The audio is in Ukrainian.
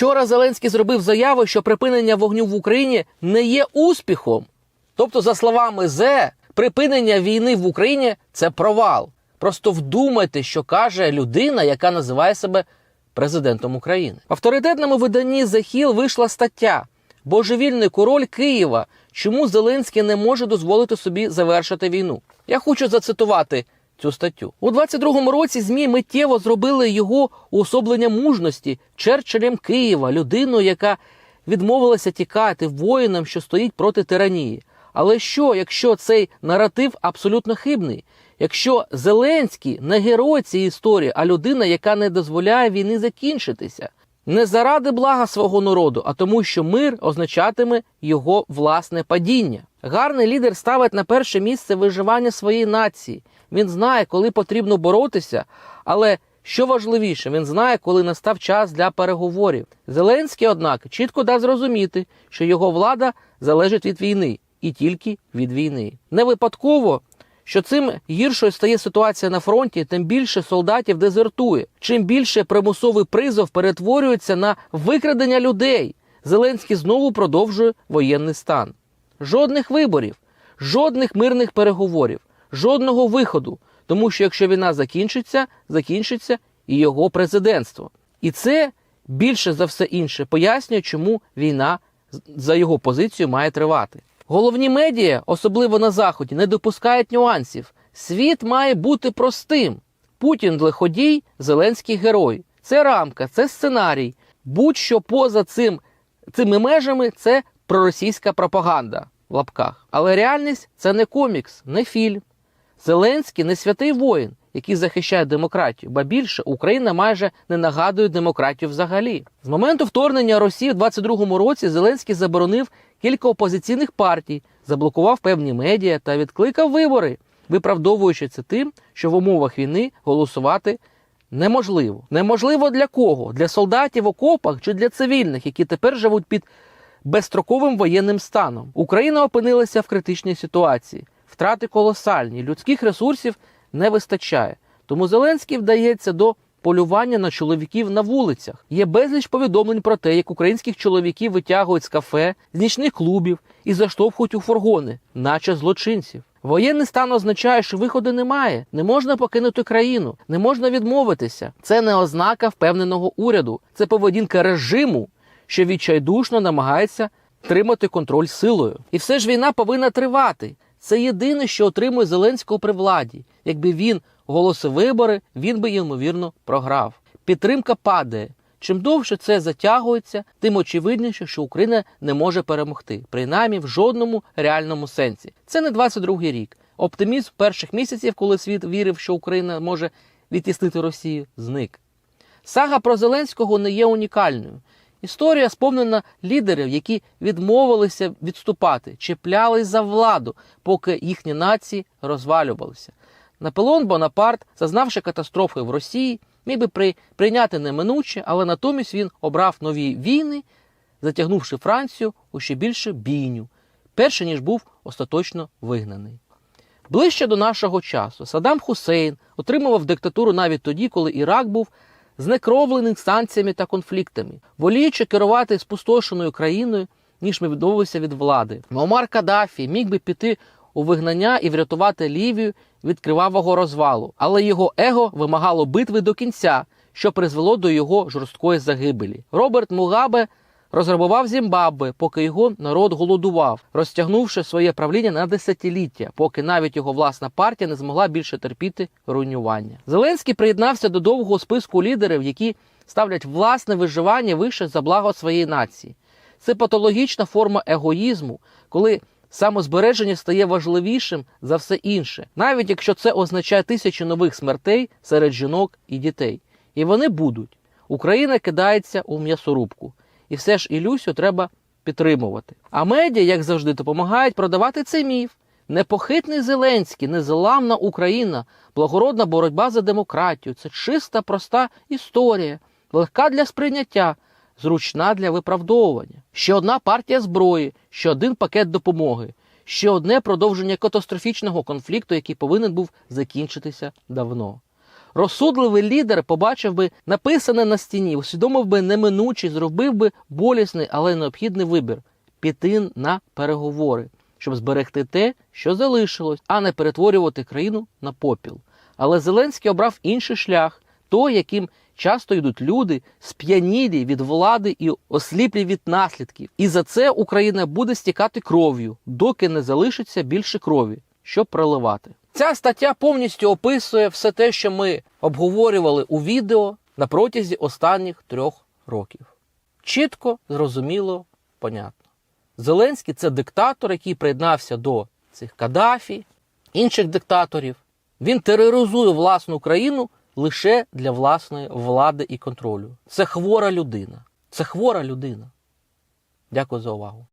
Вчора Зеленський зробив заяву, що припинення вогню в Україні не є успіхом. Тобто, за словами Зе, припинення війни в Україні це провал. Просто вдумайте, що каже людина, яка називає себе президентом України. В авторитетному виданні Hill вийшла стаття Божевільний король Києва. Чому Зеленський не може дозволити собі завершити війну? Я хочу зацитувати цю статтю. У 22-му році ЗМІ миттєво зробили його уособлення мужності Черчиллем Києва, людиною, яка відмовилася тікати воїнам, що стоїть проти тиранії. Але що, якщо цей наратив абсолютно хибний? Якщо Зеленський не герой цієї історії, а людина, яка не дозволяє війни закінчитися, не заради блага свого народу, а тому, що мир означатиме його власне падіння. Гарний лідер ставить на перше місце виживання своєї нації. Він знає, коли потрібно боротися, але що важливіше, він знає, коли настав час для переговорів. Зеленський, однак, чітко дасть зрозуміти, що його влада залежить від війни і тільки від війни. Не випадково що цим гіршою стає ситуація на фронті, тим більше солдатів дезертує. Чим більше примусовий призов перетворюється на викрадення людей. Зеленський знову продовжує воєнний стан. Жодних виборів, жодних мирних переговорів, жодного виходу. Тому що якщо війна закінчиться, закінчиться і його президентство. І це більше за все інше пояснює, чому війна за його позицією має тривати. Головні медіа, особливо на заході, не допускають нюансів. Світ має бути простим. Путін лиходій, Зеленський герой. Це рамка, це сценарій. Будь-що поза цим, цими межами це проросійська пропаганда в лапках. Але реальність це не комікс, не фільм. Зеленський не святий воїн, який захищає демократію, ба більше Україна майже не нагадує демократію взагалі. З моменту вторгнення Росії в 22-му році Зеленський заборонив кілька опозиційних партій, заблокував певні медіа та відкликав вибори, виправдовуючи це тим, що в умовах війни голосувати неможливо. Неможливо для кого? Для солдатів в окопах чи для цивільних, які тепер живуть під безстроковим воєнним станом. Україна опинилася в критичній ситуації. Втрати колосальні, людських ресурсів не вистачає. Тому Зеленський вдається до полювання на чоловіків на вулицях. Є безліч повідомлень про те, як українських чоловіків витягують з кафе, з нічних клубів і заштовхують у фургони, наче злочинців. Воєнний стан означає, що виходу немає, не можна покинути країну, не можна відмовитися. Це не ознака впевненого уряду, це поведінка режиму, що відчайдушно намагається тримати контроль силою. І все ж війна повинна тривати. Це єдине, що отримує Зеленського при владі. Якби він оголосив вибори, він би ймовірно програв. Підтримка падає. Чим довше це затягується, тим очевидніше, що Україна не може перемогти, принаймні в жодному реальному сенсі. Це не 22-й рік. Оптимізм перших місяців, коли світ вірив, що Україна може відтіснити Росію, зник. Сага про Зеленського не є унікальною. Історія сповнена лідерів, які відмовилися відступати, чіплялись за владу, поки їхні нації розвалювалися. Наполеон Бонапарт, зазнавши катастрофи в Росії, міг би при, прийняти неминуче, але натомість він обрав нові війни, затягнувши Францію у ще більше бійню, перше ніж був остаточно вигнаний. Ближче до нашого часу Саддам Хусейн отримував диктатуру навіть тоді, коли Ірак був знекровлений санкціями та конфліктами, воліючи керувати спустошеною країною, ніж ми відмовився від влади. Мамар Каддафі міг би піти у вигнання і врятувати Лівію від кривавого розвалу, але його его вимагало битви до кінця, що призвело до його жорсткої загибелі. Роберт Мугабе розграбував Зімбабве, поки його народ голодував, розтягнувши своє правління на десятиліття, поки навіть його власна партія не змогла більше терпіти руйнування. Зеленський приєднався до довгого списку лідерів, які ставлять власне виживання вище за благо своєї нації. Це патологічна форма егоїзму, коли самозбереження стає важливішим за все інше, навіть якщо це означає тисячі нових смертей серед жінок і дітей. І вони будуть. Україна кидається у м'ясорубку. І все ж Ілюсю треба підтримувати. А медіа, як завжди, допомагають продавати цей міф. Непохитний Зеленський, незламна Україна, благородна боротьба за демократію. Це чиста, проста історія, легка для сприйняття, зручна для виправдовування. Ще одна партія зброї, ще один пакет допомоги, ще одне продовження катастрофічного конфлікту, який повинен був закінчитися давно. Розсудливий лідер побачив би написане на стіні, усвідомив би неминучий, зробив би болісний, але необхідний вибір піти на переговори, щоб зберегти те, що залишилось, а не перетворювати країну на попіл. Але Зеленський обрав інший шлях, той, яким часто йдуть люди, сп'янілі від влади і осліплі від наслідків. І за це Україна буде стікати кров'ю, доки не залишиться більше крові, щоб проливати. Ця стаття повністю описує все те, що ми обговорювали у відео на протязі останніх трьох років. Чітко, зрозуміло, понятно. Зеленський це диктатор, який приєднався до цих Каддафі, інших диктаторів. Він тероризує власну країну лише для власної влади і контролю. Це хвора людина. Це хвора людина. Дякую за увагу.